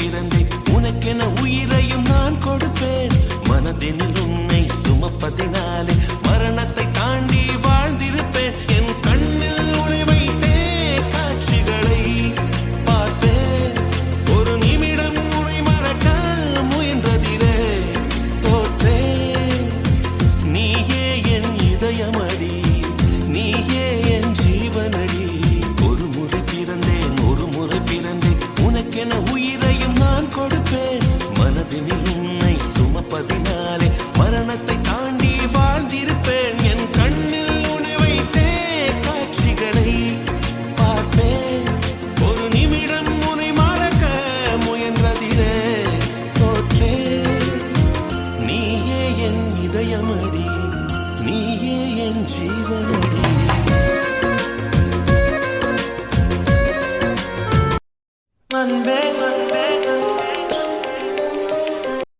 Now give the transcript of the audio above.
பிறந்தேன். உனக்கென உயிரையும் நான் கொடுப்பேன். மனதினில் உன்னை சுமப்பதினாலே மரணத்தை தாண்டி வாழ்ந்திருப்பேன். என் கண்ணில் உரை வைத்தே காட்சிகளை பார்த்தேன். ஒரு நிமிடம் உனை மறக்க முயன்றதிலே தோற்றேன். நீயே என் இதயமடி நீயே என் ஜீவனடி. ஒரு முறை பிறந்தேன் ஒரு முறை பிறந்தேன். உனக்கென என் இதயமடி நீயே என் ஜீவனடி. அன்பே அன்பே